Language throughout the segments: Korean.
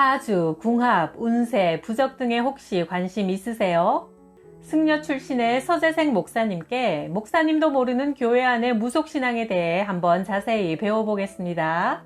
사주, 궁합, 운세, 부적 등에 혹시 관심 있으세요? 승려 출신의 서재생 목사님께 목사님도 모르는 교회 안의 무속신앙에 대해 한번 자세히 배워보겠습니다.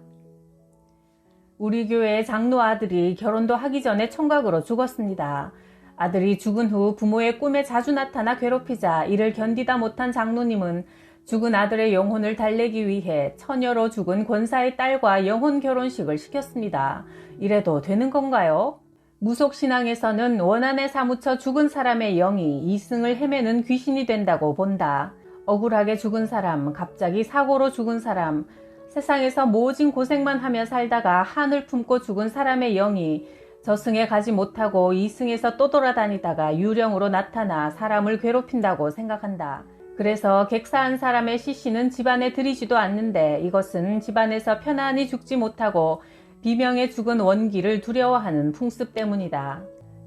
우리 교회 장로 아들이 결혼도 하기 전에 총각으로 죽었습니다. 아들이 죽은 후 부모의 꿈에 자주 나타나 괴롭히자 이를 견디다 못한 장로님은 죽은 아들의 영혼을 달래기 위해 처녀로 죽은 권사의 딸과 영혼 결혼식을 시켰습니다. 이래도 되는 건가요? 무속신앙에서는 원한에 사무쳐 죽은 사람의 영이 이승을 헤매는 귀신이 된다고 본다. 억울하게 죽은 사람, 갑자기 사고로 죽은 사람, 세상에서 모진 고생만 하며 살다가 한을 품고 죽은 사람의 영이 저승에 가지 못하고 이승에서 또 돌아다니다가 유령으로 나타나 사람을 괴롭힌다고 생각한다. 그래서 객사한 사람의 시신은 집안에 들이지도 않는데 이것은 집안에서 편안히 죽지 못하고 비명에 죽은 원기를 두려워하는 풍습 때문이다.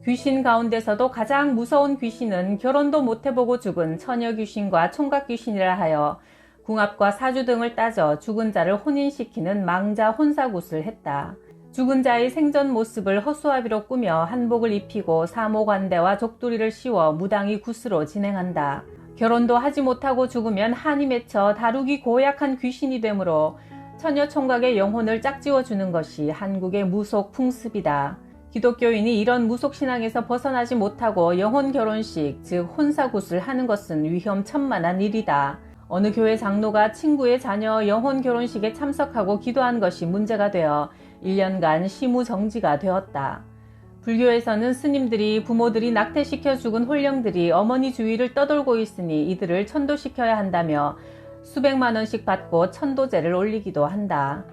귀신 가운데서도 가장 무서운 귀신은 결혼도 못해보고 죽은 처녀 귀신과 총각 귀신이라 하여 궁합과 사주 등을 따져 죽은 자를 혼인시키는 망자 혼사굿을 했다. 죽은 자의 생전 모습을 허수아비로 꾸며 한복을 입히고 사모관대와 족두리를 씌워 무당이 굿으로 진행한다. 결혼도 하지 못하고 죽으면 한이 맺혀 다루기 고약한 귀신이 되므로 처녀 총각의 영혼을 짝지워 주는 것이 한국의 무속 풍습이다. 기독교인이 이런 무속 신앙에서 벗어나지 못하고 영혼 결혼식, 즉 혼사굿을 하는 것은 위험천만한 일이다. 어느 교회 장로가 친구의 자녀 영혼 결혼식에 참석하고 기도한 것이 문제가 되어 1년간 시무 정지가 되었다. 불교에서는 스님들이 부모들이 낙태시켜 죽은 홀령들이 어머니 주위를 떠돌고 있으니 이들을 천도시켜야 한다며 수백만 원씩 받고 천도제를 올리기도 한다.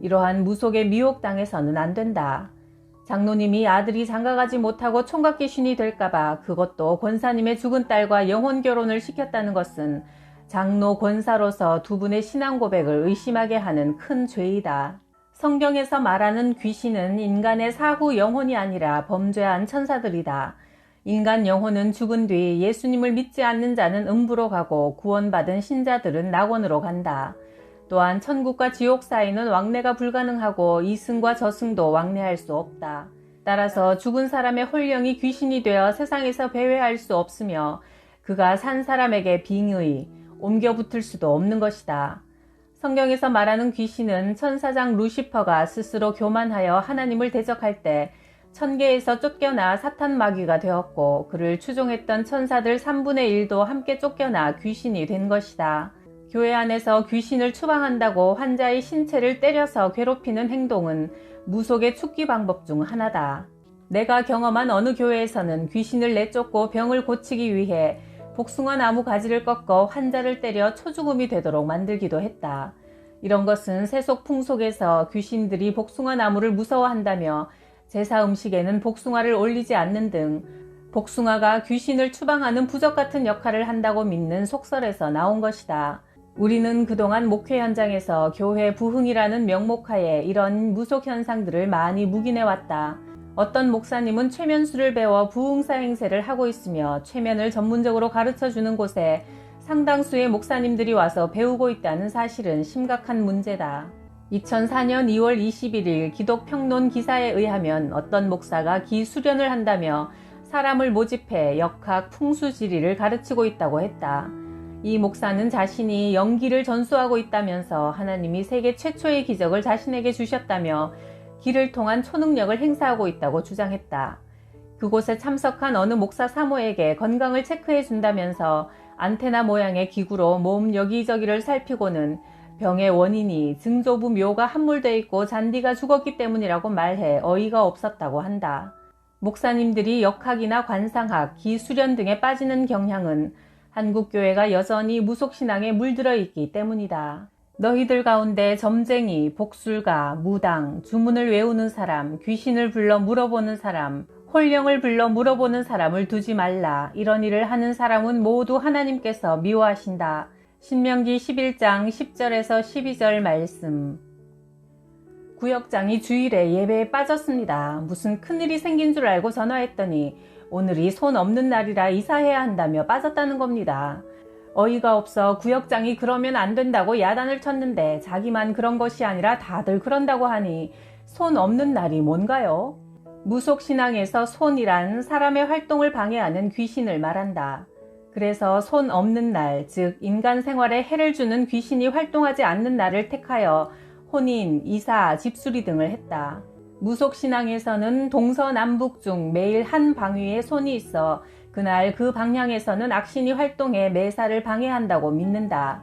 이러한 무속의 미혹당해서는 안 된다. 장로님이 아들이 장가가지 못하고 총각 귀신이 될까봐 그것도 권사님의 죽은 딸과 영혼 결혼을 시켰다는 것은 장로 권사로서 두 분의 신앙 고백을 의심하게 하는 큰 죄이다. 성경에서 말하는 귀신은 인간의 사후 영혼이 아니라 범죄한 천사들이다. 인간 영혼은 죽은 뒤 예수님을 믿지 않는 자는 음부로 가고 구원받은 신자들은 낙원으로 간다. 또한 천국과 지옥 사이는 왕래가 불가능하고 이승과 저승도 왕래할 수 없다. 따라서 죽은 사람의 홀령이 귀신이 되어 세상에서 배회할 수 없으며 그가 산 사람에게 빙의, 옮겨 붙을 수도 없는 것이다. 성경에서 말하는 귀신은 천사장 루시퍼가 스스로 교만하여 하나님을 대적할 때 천계에서 쫓겨나 사탄 마귀가 되었고 그를 추종했던 천사들 3분의 1도 함께 쫓겨나 귀신이 된 것이다. 교회 안에서 귀신을 추방한다고 환자의 신체를 때려서 괴롭히는 행동은 무속의 축기 방법 중 하나다. 내가 경험한 어느 교회에서는 귀신을 내쫓고 병을 고치기 위해 복숭아 나무 가지를 꺾어 환자를 때려 초죽음이 되도록 만들기도 했다. 이런 것은 세속 풍속에서 귀신들이 복숭아 나무를 무서워한다며 제사 음식에는 복숭아를 올리지 않는 등 복숭아가 귀신을 추방하는 부적 같은 역할을 한다고 믿는 속설에서 나온 것이다. 우리는 그동안 목회 현장에서 교회 부흥이라는 명목하에 이런 무속 현상들을 많이 묵인해 왔다. 어떤 목사님은 최면수를 배워 부흥사 행세를 하고 있으며 최면을 전문적으로 가르쳐 주는 곳에 상당수의 목사님들이 와서 배우고 있다는 사실은 심각한 문제다. 2004년 2월 21일 기독평론 기사에 의하면 어떤 목사가 기수련을 한다며 사람을 모집해 역학 풍수지리를 가르치고 있다고 했다. 이 목사는 자신이 연기를 전수하고 있다면서 하나님이 세계 최초의 기적을 자신에게 주셨다며 길을 통한 초능력을 행사하고 있다고 주장했다. 그곳에 참석한 어느 목사 사모에게 건강을 체크해 준다면서 안테나 모양의 기구로 몸 여기저기를 살피고는 병의 원인이 증조부 묘가 함몰되어 있고 잔디가 죽었기 때문이라고 말해 어이가 없었다고 한다. 목사님들이 역학이나 관상학, 기수련 등에 빠지는 경향은 한국교회가 여전히 무속신앙에 물들어 있기 때문이다. 너희들 가운데 점쟁이, 복술가, 무당, 주문을 외우는 사람, 귀신을 불러 물어보는 사람, 홀령을 불러 물어보는 사람을 두지 말라. 이런 일을 하는 사람은 모두 하나님께서 미워하신다. 신명기 11장 10절에서 12절 말씀. 구역장이 주일에 예배에 빠졌습니다. 무슨 큰일이 생긴 줄 알고 전화했더니 오늘이 손 없는 날이라 이사해야 한다며 빠졌다는 겁니다. 어이가 없어 구역장이 그러면 안 된다고 야단을 쳤는데 자기만 그런 것이 아니라 다들 그런다고 하니 손 없는 날이 뭔가요? 무속신앙에서 손이란 사람의 활동을 방해하는 귀신을 말한다. 그래서 손 없는 날, 즉 인간 생활에 해를 주는 귀신이 활동하지 않는 날을 택하여 혼인, 이사, 집수리 등을 했다. 무속신앙에서는 동서남북 중 매일 한 방위에 손이 있어 그날 그 방향에서는 악신이 활동해 매사를 방해한다고 믿는다.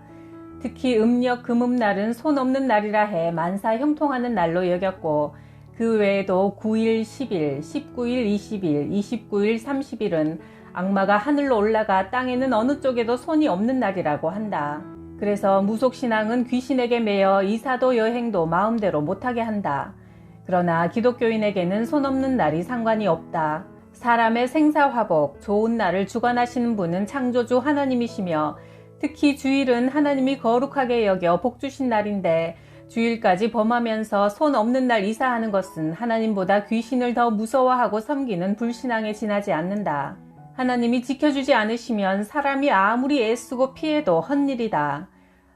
특히 음력 금음날은 손 없는 날이라 해 만사 형통하는 날로 여겼고 그 외에도 9일, 10일, 19일, 20일, 29일, 30일은 악마가 하늘로 올라가 땅에는 어느 쪽에도 손이 없는 날이라고 한다. 그래서 무속신앙은 귀신에게 매여 이사도 여행도 마음대로 못하게 한다. 그러나 기독교인에게는 손 없는 날이 상관이 없다. 사람의 생사화복, 좋은 날을 주관하시는 분은 창조주 하나님이시며 특히 주일은 하나님이 거룩하게 여겨 복 주신 날인데 주일까지 범하면서 손 없는 날 이사하는 것은 하나님보다 귀신을 더 무서워하고 섬기는 불신앙에 지나지 않는다. 하나님이 지켜주지 않으시면 사람이 아무리 애쓰고 피해도 헛일이다.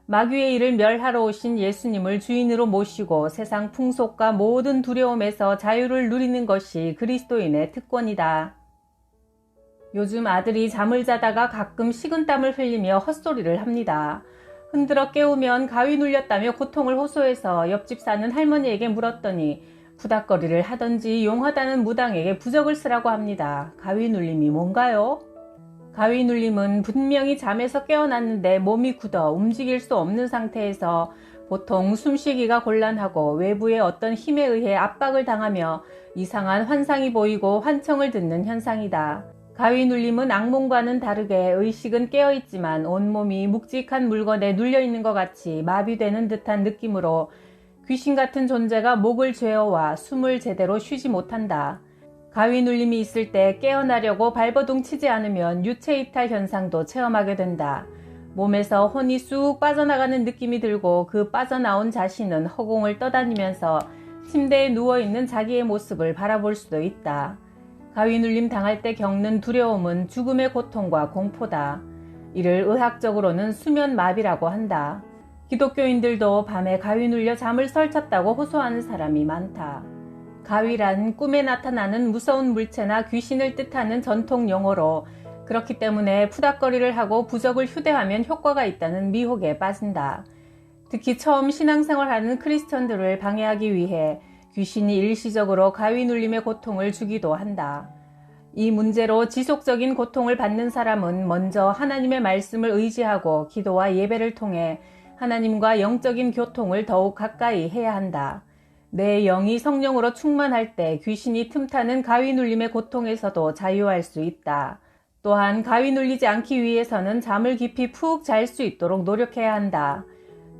마귀의 일을 멸하러 오신 예수님을 주인으로 모시고 세상 풍속과 모든 두려움에서 자유를 누리는 것이 그리스도인의 특권이다. 요즘 아들이 잠을 자다가 가끔 식은땀을 흘리며 헛소리를 합니다. 흔들어 깨우면 가위 눌렸다며 고통을 호소해서 옆집 사는 할머니에게 물었더니 부닥거리를 하던지 용하다는 무당에게 부적을 쓰라고 합니다. 가위 눌림이 뭔가요? 가위 눌림은 분명히 잠에서 깨어났는데 몸이 굳어 움직일 수 없는 상태에서 보통 숨쉬기가 곤란하고 외부의 어떤 힘에 의해 압박을 당하며 이상한 환상이 보이고 환청을 듣는 현상이다. 가위 눌림은 악몽과는 다르게 의식은 깨어있지만 온몸이 묵직한 물건에 눌려있는 것 같이 마비되는 듯한 느낌으로 귀신 같은 존재가 목을 죄어와 숨을 제대로 쉬지 못한다. 가위 눌림이 있을 때 깨어나려고 발버둥 치지 않으면 유체 이탈 현상도 체험하게 된다. 몸에서 혼이 쑥 빠져나가는 느낌이 들고 그 빠져나온 자신은 허공을 떠다니면서 침대에 누워있는 자기의 모습을 바라볼 수도 있다. 가위 눌림 당할 때 겪는 두려움은 죽음의 고통과 공포다. 이를 의학적으로는 수면 마비라고 한다. 기독교인들도 밤에 가위 눌려 잠을 설쳤다고 호소하는 사람이 많다. 가위란 꿈에 나타나는 무서운 물체나 귀신을 뜻하는 전통 용어로 그렇기 때문에 푸닥거리를 하고 부적을 휴대하면 효과가 있다는 미혹에 빠진다. 특히 처음 신앙생활하는 크리스천들을 방해하기 위해 귀신이 일시적으로 가위 눌림의 고통을 주기도 한다. 이 문제로 지속적인 고통을 받는 사람은 먼저 하나님의 말씀을 의지하고 기도와 예배를 통해 하나님과 영적인 교통을 더욱 가까이 해야 한다. 내 영이 성령으로 충만할 때 귀신이 틈타는 가위 눌림의 고통에서도 자유할 수 있다. 또한 가위 눌리지 않기 위해서는 잠을 깊이 푹 잘 수 있도록 노력해야 한다.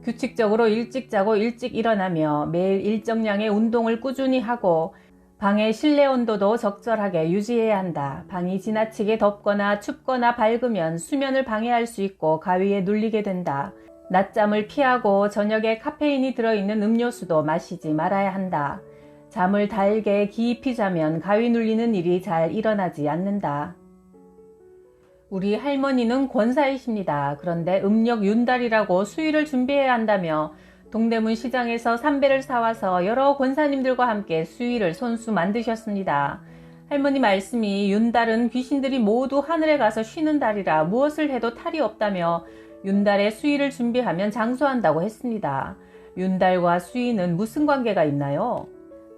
규칙적으로 일찍 자고 일찍 일어나며 매일 일정량의 운동을 꾸준히 하고 방의 실내 온도도 적절하게 유지해야 한다. 방이 지나치게 덥거나 춥거나 밝으면 수면을 방해할 수 있고 가위에 눌리게 된다. 낮잠을 피하고 저녁에 카페인이 들어있는 음료수도 마시지 말아야 한다. 잠을 달게 깊이 자면 가위 눌리는 일이 잘 일어나지 않는다. 우리 할머니는 권사이십니다. 그런데 음력 윤달이라고 수의를 준비해야 한다며 동대문 시장에서 삼배를 사와서 여러 권사님들과 함께 수의를 손수 만드셨습니다. 할머니 말씀이 윤달은 귀신들이 모두 하늘에 가서 쉬는 달이라 무엇을 해도 탈이 없다며 윤달에 수의를 준비하면 장수한다고 했습니다. 윤달과 수의는 무슨 관계가 있나요?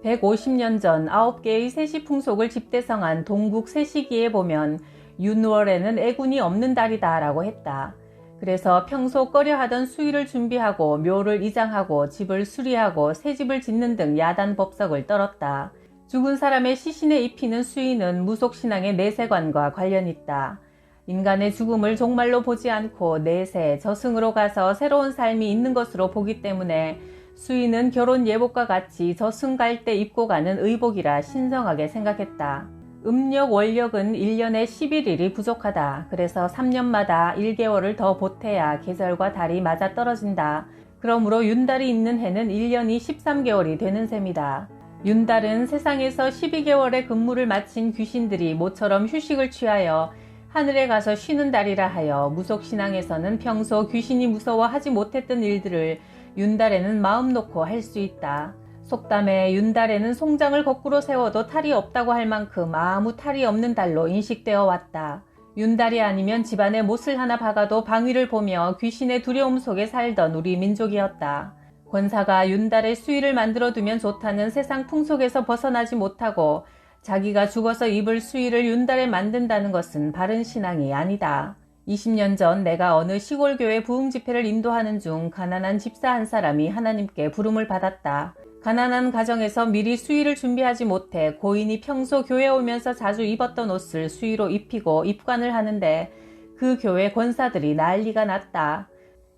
150년 전 9개의 세시 풍속을 집대성한 동국 세시기에 보면 윤월에는 애군이 없는 달이다 라고 했다. 그래서 평소 꺼려하던 수의를 준비하고 묘를 이장하고 집을 수리하고 새 집을 짓는 등 야단 법석을 떨었다. 죽은 사람의 시신에 입히는 수의는 무속신앙의 내세관과 관련 있다. 인간의 죽음을 종말로 보지 않고 내세, 저승으로 가서 새로운 삶이 있는 것으로 보기 때문에 수의는 결혼 예복과 같이 저승 갈 때 입고 가는 의복이라 신성하게 생각했다. 음력 월력은 1년에 11일이 부족하다. 그래서 3년마다 1개월을 더 보태야 계절과 달이 맞아 떨어진다. 그러므로 윤달이 있는 해는 1년이 13개월이 되는 셈이다. 윤달은 세상에서 12개월의 근무를 마친 귀신들이 모처럼 휴식을 취하여 하늘에 가서 쉬는 달이라 하여 무속신앙에서는 평소 귀신이 무서워하지 못했던 일들을 윤달에는 마음 놓고 할 수 있다. 속담에 윤달에는 송장을 거꾸로 세워도 탈이 없다고 할 만큼 아무 탈이 없는 달로 인식되어 왔다. 윤달이 아니면 집안에 못을 하나 박아도 방위를 보며 귀신의 두려움 속에 살던 우리 민족이었다. 권사가 윤달의 수위를 만들어 두면 좋다는 세상 풍속에서 벗어나지 못하고 자기가 죽어서 입을 수위를 윤달에 만든다는 것은 바른 신앙이 아니다. 20년 전 내가 어느 시골교회 부흥 집회를 인도하는 중 가난한 집사 한 사람이 하나님께 부름을 받았다. 가난한 가정에서 미리 수의를 준비하지 못해 고인이 평소 교회 오면서 자주 입었던 옷을 수의로 입히고 입관을 하는데 그 교회 권사들이 난리가 났다.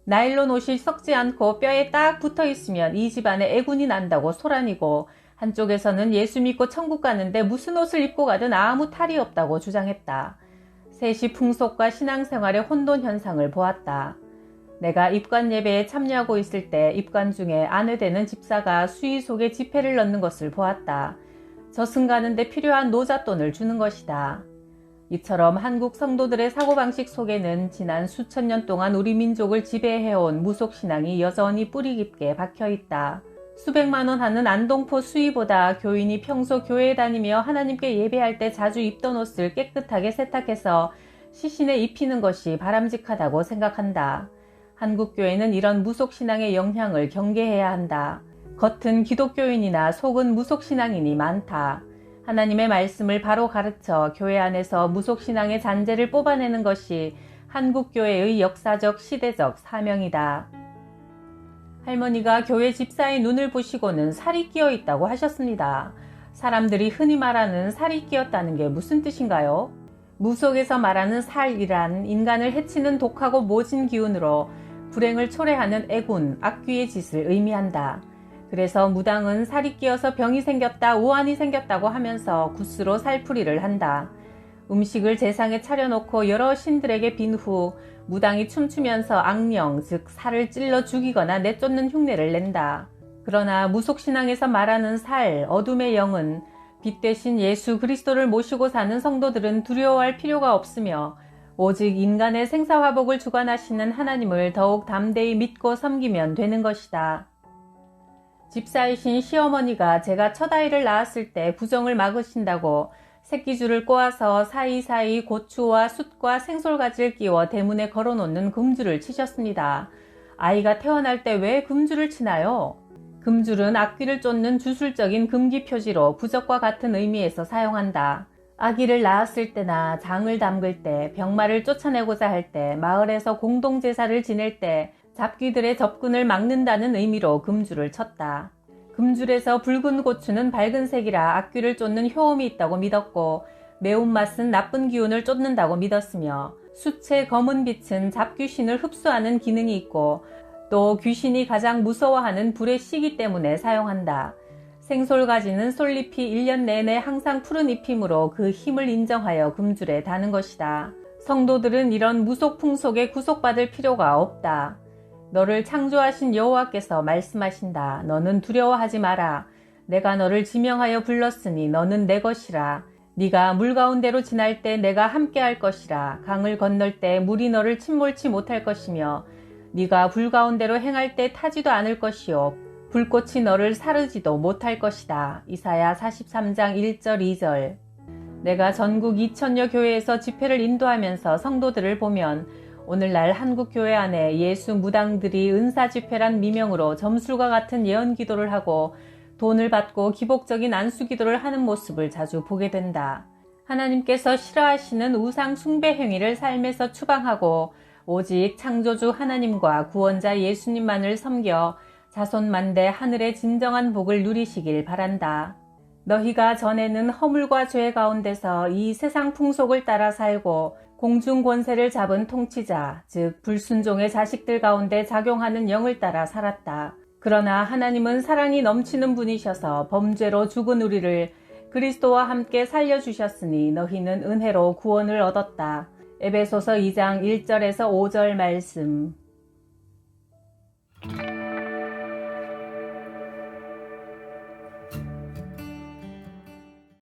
나일론 옷이 썩지 않고 뼈에 딱 붙어 있으면 이 집안에 애군이 난다고 소란이고 한쪽에서는 예수 믿고 천국 가는데 무슨 옷을 입고 가든 아무 탈이 없다고 주장했다. 셋이 풍속과 신앙생활의 혼돈 현상을 보았다. 내가 입관 예배에 참여하고 있을 때 입관 중에 아내 되는 집사가 수의 속에 지폐를 넣는 것을 보았다. 저승 가는데 필요한 노잣돈을 주는 것이다. 이처럼 한국 성도들의 사고방식 속에는 지난 수천 년 동안 우리 민족을 지배해온 무속신앙이 여전히 뿌리 깊게 박혀 있다. 수백만 원 하는 안동포 수의보다 교인이 평소 교회에 다니며 하나님께 예배할 때 자주 입던 옷을 깨끗하게 세탁해서 시신에 입히는 것이 바람직하다고 생각한다. 한국 교회는 이런 무속신앙의 영향을 경계해야 한다. 겉은 기독교인이나 속은 무속신앙인이 많다. 하나님의 말씀을 바로 가르쳐 교회 안에서 무속신앙의 잔재를 뽑아내는 것이 한국교회의 역사적 시대적 사명이다. 할머니가 교회 집사의 눈을 보시고는 살이 끼어 있다고 하셨습니다. 사람들이 흔히 말하는 살이 끼었다는 게 무슨 뜻인가요? 무속에서 말하는 살이란 인간을 해치는 독하고 모진 기운으로 불행을 초래하는 애군, 악귀의 짓을 의미한다. 그래서 무당은 살이 끼어서 병이 생겼다, 우환이 생겼다고 하면서 굿으로 살풀이를 한다. 음식을 제상에 차려놓고 여러 신들에게 빈 후 무당이 춤추면서 악령, 즉 살을 찔러 죽이거나 내쫓는 흉내를 낸다. 그러나 무속신앙에서 말하는 살, 어둠의 영은 빛 대신 예수 그리스도를 모시고 사는 성도들은 두려워할 필요가 없으며 오직 인간의 생사화복을 주관하시는 하나님을 더욱 담대히 믿고 섬기면 되는 것이다. 집사이신 시어머니가 제가 첫 아이를 낳았을 때 부정을 막으신다고 새끼줄을 꼬아서 사이사이 고추와 숯과 생솔가지를 끼워 대문에 걸어 놓는 금줄을 치셨습니다. 아이가 태어날 때 왜 금줄을 치나요? 금줄은 악귀를 쫓는 주술적인 금기 표지로 부적과 같은 의미에서 사용한다. 아기를 낳았을 때나 장을 담글 때, 병마를 쫓아내고자 할 때, 마을에서 공동제사를 지낼 때 잡귀들의 접근을 막는다는 의미로 금줄을 쳤다. 금줄에서 붉은 고추는 밝은 색이라 악귀를 쫓는 효험이 있다고 믿었고 매운맛은 나쁜 기운을 쫓는다고 믿었으며 수채 검은 빛은 잡귀신을 흡수하는 기능이 있고 또 귀신이 가장 무서워하는 불의 시기 때문에 사용한다. 생솔가지는 솔잎이 1년 내내 항상 푸른 잎이므로 그 힘을 인정하여 금줄에 다는 것이다. 성도들은 이런 무속 풍속에 구속받을 필요가 없다. 너를 창조하신 여호와께서 말씀하신다. 너는 두려워하지 마라. 내가 너를 지명하여 불렀으니 너는 내 것이라. 네가 물 가운데로 지날 때 내가 함께할 것이라. 강을 건널 때 물이 너를 침몰치 못할 것이며 네가 불 가운데로 행할 때 타지도 않을 것이요 불꽃이 너를 사르지도 못할 것이다. 이사야 43장 1절 2절 내가 전국 2천여 교회에서 집회를 인도하면서 성도들을 보면 오늘날 한국 교회 안에 예수 무당들이 은사 집회란 미명으로 점술과 같은 예언 기도를 하고 돈을 받고 기복적인 안수 기도를 하는 모습을 자주 보게 된다. 하나님께서 싫어하시는 우상 숭배 행위를 삶에서 추방하고 오직 창조주 하나님과 구원자 예수님만을 섬겨 자손 만대 하늘의 진정한 복을 누리시길 바란다. 너희가 전에는 허물과 죄 가운데서 이 세상 풍속을 따라 살고 공중 권세를 잡은 통치자, 즉 불순종의 자식들 가운데 작용하는 영을 따라 살았다. 그러나 하나님은 사랑이 넘치는 분이셔서 범죄로 죽은 우리를 그리스도와 함께 살려주셨으니 너희는 은혜로 구원을 얻었다. 에베소서 2장 1절에서 5절 말씀